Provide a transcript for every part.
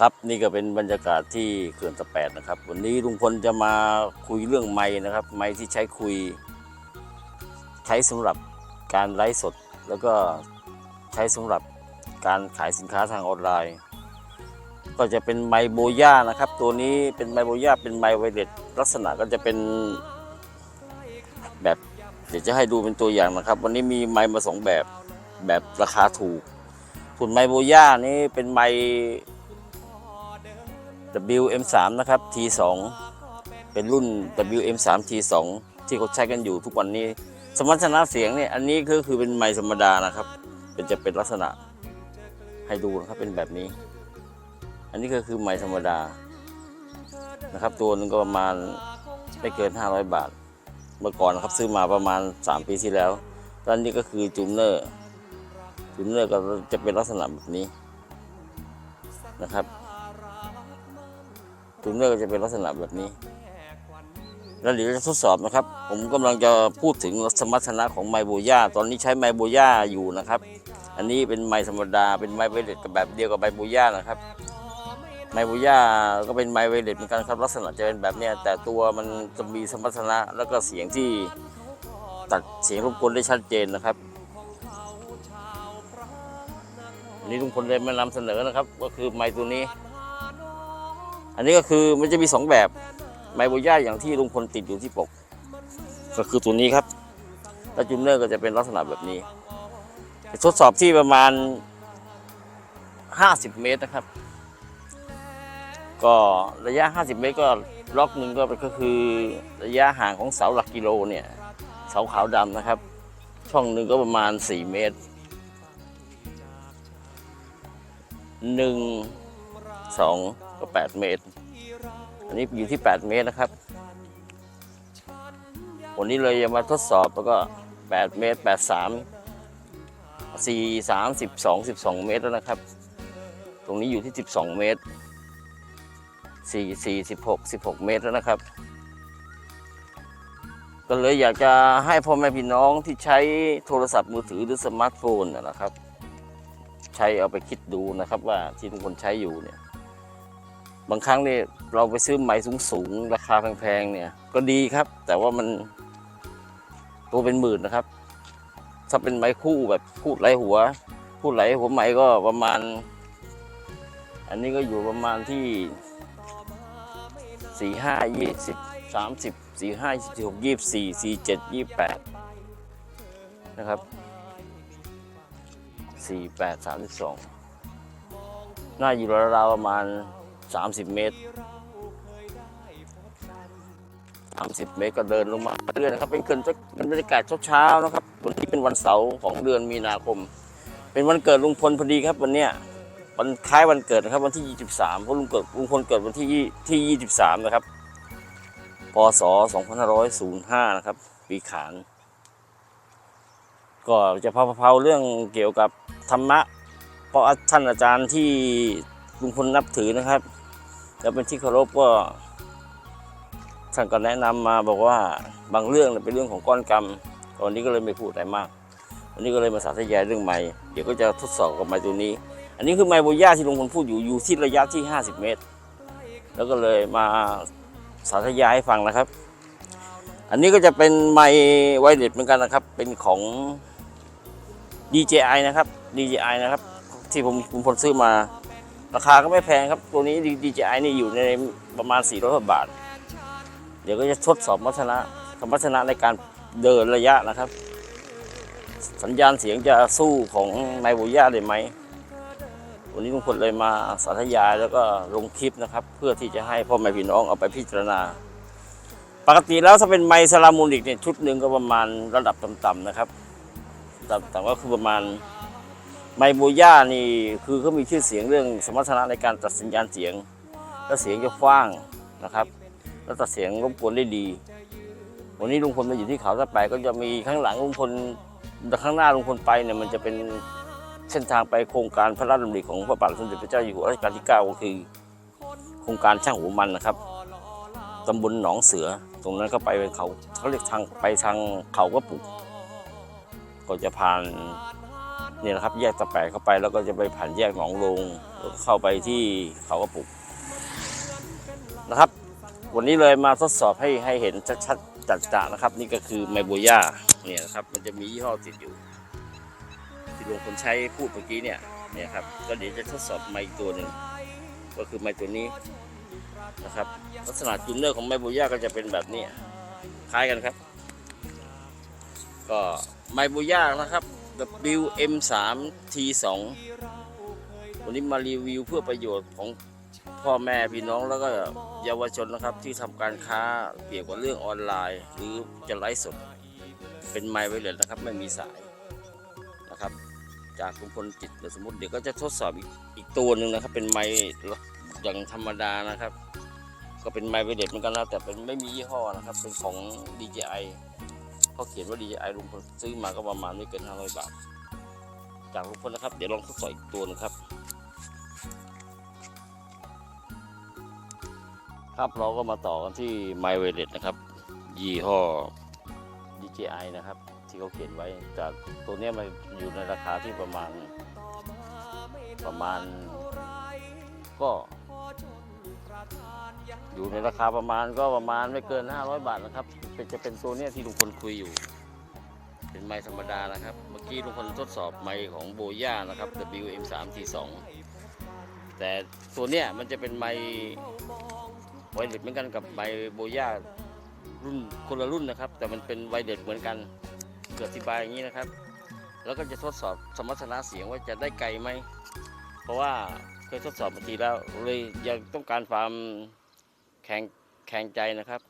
ครับนี่ก็เป็นบรรยากาศที่เขื่อนตะแปดนะครับ วันนี้ลุงพลจะมาคุยเรื่องไม้นะครับ ไม้ที่ใช้คุย ใช้สำหรับการไลฟ์สด แล้วก็ใช้สำหรับการขายสินค้าทางออนไลน์ ก็จะเป็นไมโบย่านะครับ ตัวนี้เป็นไมโบย่าเป็นไมไวเลสลักษณะก็จะเป็นแบบเดี๋ยวจะให้ดูเป็นตัวอย่างนะครับ วันนี้มีไม้มาสองแบบแบบราคาถูกส่วนไมโบย่านี้เป็นไม WM3 นะครับ T2 เป็นรุ่น WM3 T2 ที่เขาใช้กันอยู่ทุกวันนี้ สมรรถนะเสียงเนี่ยอันนี้ก็คือเป็นไมค์ธรรมดานะครับเป็นจะเป็นลักษณะให้ดูนะครับเป็นแบบนี้ อันนี้ก็คือไมค์ธรรมดานะครับ ตัวนึงก็ประมาณไม่เกิน 500 บาท เมื่อก่อนนะครับซื้อมาประมาณ 3 ปีที่แล้วตอนนี้ก็คือจูเนอร์จูเนอร์ก็จะเป็นลักษณะแบบนี้นะครับ จูเนอร์ก็จะเป็นลักษณะแบบนี้ แล้วเดี๋ยวจะทดสอบนะครับ ผมกำลังจะพูดถึงสมรรถนะของไมโบย่าตอนนี้ใช้ไมโบย่าอยู่นะครับ อันนี้เป็นไมธรรมดา เป็นไมไวเลสกับแบบเดียวกับไมโบย่านะครับไมโบย่าก็เป็นไมไวเลสเหมือนกันครับลักษณะจะเป็นแบบเนี้ยแต่ตัวมันจะมีสมรรถนะแล้วก็เสียงที่ตัดเสียงรบกวนได้ชัดเจนนะครับอันนี้ลุงพลเลยมานำเสนอนะครับ ก็คือไมค์ตัวนี้ อันนี้ก็คือมันจะมีสองแบบไมโบย่าอย่างที่ลุงพลติดอยู่ที่ปก ก็คือตัวนี้ครับแล้วจูเนอร์ก็จะเป็นลักษณะแบบนี้ ทดสอบที่ประมาณ 50 เมตรนะครับ ก็ระยะ 50 เมตรก็ล็อกหนึ่งก็ก็คือระยะห่างของเสาหลักกิโลเนี่ยเสาขาวดำนะครับ ช่องหนึ่งก็ประมาณ 4 เมตรหนึ่งสอง ก็ 8 เมตร อันนี้อยู่ที่ 8 เมตรนะครับ วันนี้เลยจะมาทดสอบแล้วก็ 8 เมตร 8 3 4 3 12 12 เมตรแล้วนะครับ ตรงนี้อยู่ที่ 12 เมตร 4 4 16 16 เมตรแล้วนะครับ ก็เลยอยากจะให้พ่อแม่พี่น้องที่ใช้โทรศัพท์มือถือหรือสมาร์ทโฟนนะนะครับ ใช้เอาไปคิดดูนะครับว่าที่ทุกคนใช้อยู่เนี่ย บางครั้งเนี่ยเราไปซื้อไม้สูงๆราคาแพงๆเนี่ยก็ดีครับ แต่ว่ามันตัวเป็นหมื่นนะครับ ถ้าเป็นไม้คู่แบบคู่ไหลหัวคู่ไหลหัวไม้ก็ประมาณ อันนี้ก็อยู่ประมาณที่สี่ห้ายี่สิบสามสิบสี่ห้ายี่สิบหกยี่สิบสี่สี่เจ็ดยี่แปดนะครับสี่แปดสามสิบสองน่าอยู่ราวๆประมาณ 30 เมตร 30 เมตรก็เดินลงมาเรื่อยๆนะครับ เป็นเกินเป็นบรรยากาศเช้าๆนะครับ วันนี้เป็นวันเสาร์ของเดือนมีนาคม เป็นวันเกิดลุงพลพอดีครับวันเนี้ยวันคล้ายวันเกิดนะครับ วันที่ 23เพราะลุงเกิดลุงพลเกิดวันที่ที่ 23 นะครับพศ2505 นะครับ ปีขาน ก็จะพาเพาเรื่องเกี่ยวกับธรรมะ เพราะท่านอาจารย์ที่ ลุงพลนับถือนะครับ แล้วเป็นที่เคารพก็ท่านก็แนะนำมาบอกว่าบางเรื่องเป็นเรื่องของก้อนกรรมวันนี้ก็เลยไม่พูดอะไรมาก วันนี้ก็เลยมาสาธยายเรื่องไม้เดี๋ยวก็จะทดสอบกับไม้ตัวนี้ อันนี้คือไม้โบย่าที่ลุงพลพูดอยู่อยู่ที่ระยะที่ 50 เมตร แล้วก็เลยมาสาธยายให้ฟังนะครับ อันนี้ก็จะเป็นไม้ไวเลสเหมือนกันนะครับ เป็นของ DJI นะครับ DJI นะครับ ที่ผมผมพลซื้อมา ราคาก็ไม่แพงครับ ตัวนี้ DJI นี่อยู่ในประมาณ 400 บาท เดี๋ยวก็จะทดสอบมัฒนะสมรรถนะในการเดินระยะนะครับ สัญญาณเสียงจะสู้ของไมโบย่าได้ไหม วันนี้ลุงพลเลยมาสาธยายแล้วก็ลงคลิปนะครับ เพื่อที่จะให้พ่อแม่พี่น้องเอาไปพิจารณา ปกติแล้วถ้าเป็นไมซาลามูนิกเนี่ยชุดหนึ่งก็ประมาณระดับต่ำๆนะครับ ต่ำๆก็คือประมาณ ไมโบย่านี่คือเขามีชื่อเสียงเรื่องสมรรถนะในการตัดสัญญาณเสียง แล้วเสียงจะฟ้างนะครับแล้วตัดเสียงรบกวนได้ดี วันนี้ลุงพลมาอยู่ที่เขาตะไปก็จะมีข้างหลังลุงพลข้างหน้าลุงพลไปเนี่ยมันจะเป็นเส้นทางไปโครงการพระราชดำริของพระบาทสมเด็จพระเจ้าอยู่หัวรัชกาลที่ 9 ก็คือ โครงการช่างหัวมันนะครับตำบลหนองเสือ ตรงนั้นก็ไปเป็นเขาเขาเรียกทางไปทางเขาก็ปุกก็จะผ่าน เนี่ยนะครับ แยกตะแปะเข้าไปแล้วก็จะไปผ่านแยกหนองลงแล้วก็เข้าไปที่เขากระปุกนะครับ วันนี้เลยมาทดสอบให้ให้เห็นชัดๆจัดๆนะครับ นี่ก็คือไมโบย่าเนี่ยนะครับ มันจะมียี่ห้อติดอยู่ ที่ลุงคนใช้พูดเมื่อกี้เนี่ยเนี่ยครับก็เดี๋ยวจะทดสอบไมค์ตัวหนึ่งก็คือไมค์ตัวนี้นะครับลักษณะจูนเนอร์ของไมโบย่าก็จะเป็นแบบนี้คล้ายกันครับ ก็ไมโบย่านะครับ WM3 T2 วันนี้มารีวิวเพื่อประโยชน์ของพ่อแม่พี่น้องแล้วก็เยาวชนนะครับ ที่ทำการค้าเกี่ยวกับเรื่องออนไลน์ หรือจะไลฟ์สด เป็นไมค์ไวเลสนะครับ ไม่มีสายนะครับ จากลุงพลจิตเดี๋ยวสมมติเดี๋ยวก็จะทดสอบอีกอีกตัวหนึ่งนะครับ เป็นไมค์อย่างธรรมดานะครับ ก็เป็นไมค์ไวเลสเหมือนกันนะแต่เป็นไม่มียี่ห้อนะครับ เป็นของ DJI เขาเขียนว่า DJI ลุงพลซื้อมาก็ประมาณไม่เกิน500บาท จากลุงพลนะครับ เดี๋ยวลองทดสอบอีกตัวหนึงครับ ครับเราก็มาต่อกันที่ไมค์ไวเลสนะครับ ยี่ห้อ DJI นะครับ ที่เขาเขียนไว้จากตัวนี้มันอยู่ในราคาที่ประมาณประมาณก็ อยู่ในราคาประมาณก็ประมาณไม่เกิน 500 บาทนะครับเป็นจะเป็นตัวเนี้ยที่ลุงพลคุยอยู่ เป็นไม้ธรรมดานะครับ เมื่อกี้ลุงพลทดสอบไม้ของโบย่านะครับ WM3T2 แต่ตัวเนี้ยมันจะเป็นไม้ไวเลสเหมือนกันกับไม้โบย่ารุ่นคนละรุ่นนะครับ แต่มันเป็นไวเลสเหมือนกันเกิดอธิบายอย่างนี้นะครับ แล้วก็จะทดสอบสมรรถนะเสียงว่าจะได้ไกลไหม เพราะว่าเคยทดสอบมาทีแล้วเลยยังต้องการความ แข็งแข็งใจนะครับ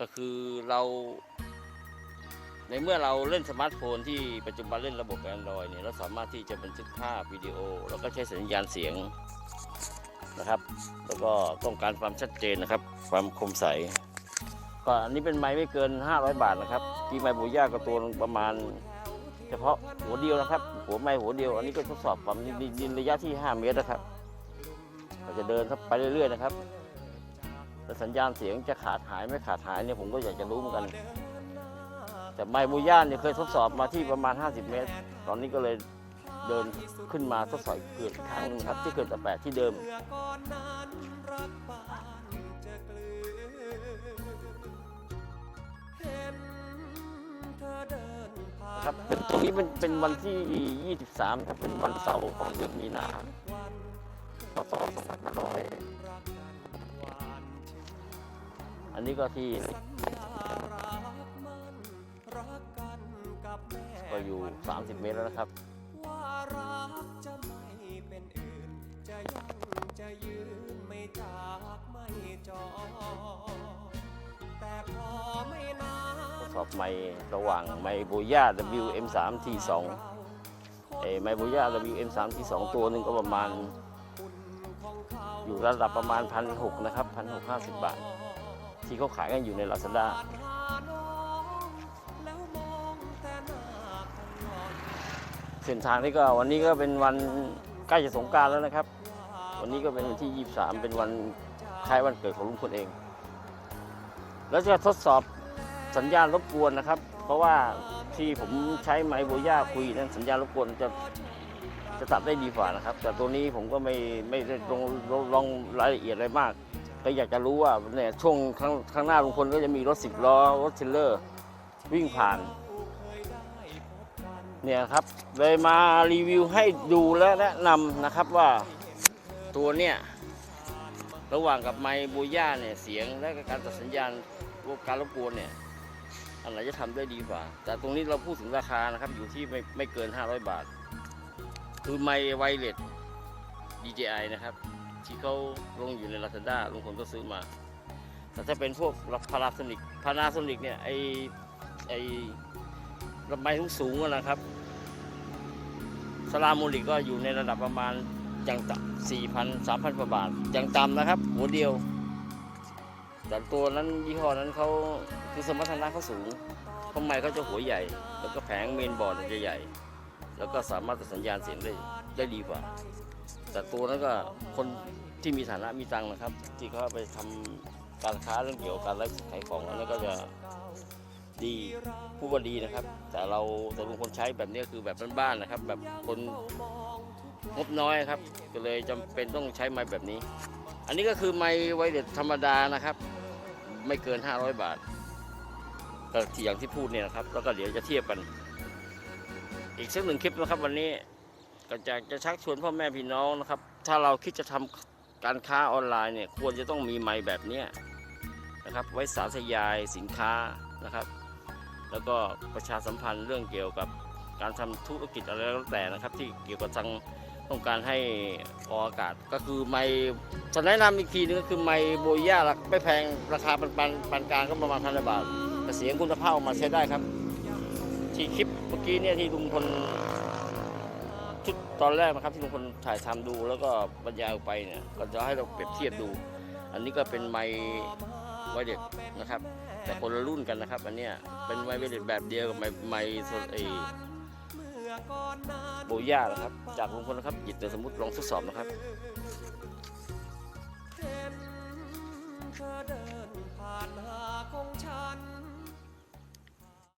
ก็คือเราในเมื่อเราเล่นสมาร์ทโฟนที่ปัจจุบันเล่นระบบ Android เนี่ยเราสามารถที่จะบันทึกภาพวิดีโอ แล้วก็ใช้สัญญาณเสียงนะครับ แล้วก็ต้องการความชัดเจนนะครับ ความคมใส ก็อันนี้เป็นไม้ไม่เกิน 500 บาทนะครับที่ไม้บูย่าก็ตัวหนึ่งประมาณ เฉพาะหัวเดียวนะครับ หัวไม้หัวเดียว อันนี้ก็ทดสอบความดินระยะที่ 5 เมตรนะครับ เราจะเดินครับไปเรื่อยๆนะครับ แล้วสัญญาณเสียงจะขาดหายไม่ขาดหายเนี่ยผมก็อยากจะรู้เหมือนกัน แต่ไม้บูย่าเนี่ยเคยทดสอบมาที่ประมาณ 50 เมตร ตอนนี้ก็เลยเดินขึ้นมาทดสอบเกิดอีกครั้งหนึงครับ ที่เกิดแต่แปดที่เดิมครับเป็นตรงนี้เป็นเป็นวันที่ 23ครับเป็นวันเสาร์ของเดือนมีนาพศ2500 อันนี้ก็ที่ก็อยู่ 30 เมตรแล้วนะครับทดสอบไมค์ระหว่างไมค์โบย่า WM3 T2 เอ้ไมค์โบย่า WM3 T2 ตัวหนึ่งก็ประมาณ อยู่ระดับประมาณพันหกนะครับพันหกห้าสิบบาท ที่เขาขายกันอยู่ใน Lazada เส้นทางนี้ก็วันนี้ก็เป็นวันใกล้จะสงการแล้วนะครับ วันนี้ก็เป็นวันที่ 23 เป็นวันคล้ายวันเกิดของลุงพลเอง แล้วจะทดสอบสัญญาณรบกวนนะครับ เพราะว่าที่ผมใช้ไมค์โบย่าคุยนั้นสัญญาณรบกวนจะจะตัดได้ดีกว่านะครับ แต่ตัวนี้ผมก็ไม่ไม่ได้ลงลงลองรายละเอียดอะไรมาก ก็อยากจะรู้ว่าเนี่ยช่วงข้างข้างหน้าลุงพลก็จะมีรถสิบล้อรถเทรลเลอร์ วิ่งผ่าน เนี่ยครับเลยมารีวิวให้ดูและแนะนำนะครับว่าตัวเนี่ย ระหว่างกับไมค์โบย่าเนี่ยเสียงและการตัดสัญญาณวกการรบกวนเนี่ยอันไหนจะทำได้ดีกว่า แต่ตรงนี้เราพูดถึงราคานะครับ อยู่ที่ไม่ไม่เกิน 500 บาท คือไมค์ไวเลส DJI นะครับ ที่เขาลงอยู่ใน Lazada ลุงพลก็ซื้อมา แต่ถ้าเป็นพวกพาราโซนิกพานาโซนิกเนี่ยไอไอลำไม้สูงนะครับสลามูลิกก็อยู่ในระดับประมาณอย่างต่ำสี่พันสามพันกว่าบาทอย่างต่ำนะครับ หัวเดียว แต่ตัวนั้นยี่ห้อนั้นเขาคือสมรรถนะเขาสูงเขาไมเขาจะหัวใหญ่ แล้วก็แผงเมนบอร์ดจะใหญ่ แล้วก็สามารถตัดสัญญาณเสียงได้ได้ดีกว่า แต่ตัวนั้นก็คนที่มีฐานะมีตังค์นะครับ ที่เขาไปทำการค้าเรื่องเกี่ยวกับการไลฟ์ขายของอันนั้นก็จะดีพูดว่าดีนะครับ แต่เราแต่ลุงพลใช้แบบนี้คือแบบบ้านๆนะครับ แบบคนงบน้อยครับ ก็เลยจำเป็นต้องใช้ไม้แบบนี้ อันนี้ก็คือไม้ไวเด็ดธรรมดานะครับ ไม่เกิน 500 บาทก็ที่อย่างที่พูดเนี่ยนะครับ แล้วก็เดี๋ยวจะเทียบกัน อีกสักหนึ่งคลิปนะครับวันนี้ ก็จะจะชักชวนพ่อแม่พี่น้องนะครับ ถ้าเราคิดจะทำการค้าออนไลน์เนี่ยควรจะต้องมีไม้แบบเนี้ยนะครับไว้สารสยายสินค้านะครับ แล้วก็ประชาสัมพันธ์เรื่องเกี่ยวกับการทำธุรกิจอะไรก็แล้วแต่นะครับ ที่เกี่ยวกับทางต้องการให้ออกอากาศก็คือไม้จะแนะนำอีกทีนึงก็คือไม้โบย่าไม่แพงราคาปานปานปานกลางก็ประมาณพันบาทแต่เสียงคุณภาพออกมาใช้ได้ครับ ที่คลิปเมื่อกี้เนี่ยที่ลุงพล ชุดตอนแรกนะครับที่ลุงพลถ่ายทำดูแล้วก็บรรยายออกไปเนี่ยก็จะให้เราเปรียบเทียบดู อันนี้ก็เป็นไม้ไวเด็ดนะครับ แต่คนละรุ่นกันนะครับ อันเนี้ยเป็นไม้ไวเด็ดแบบเดียวกับไม้ไม้โซไอโบย่านะครับ จากลุงพลนะครับหยิบแต่สมมติลองทดสอบนะครับเธอเดินผ่านหาคง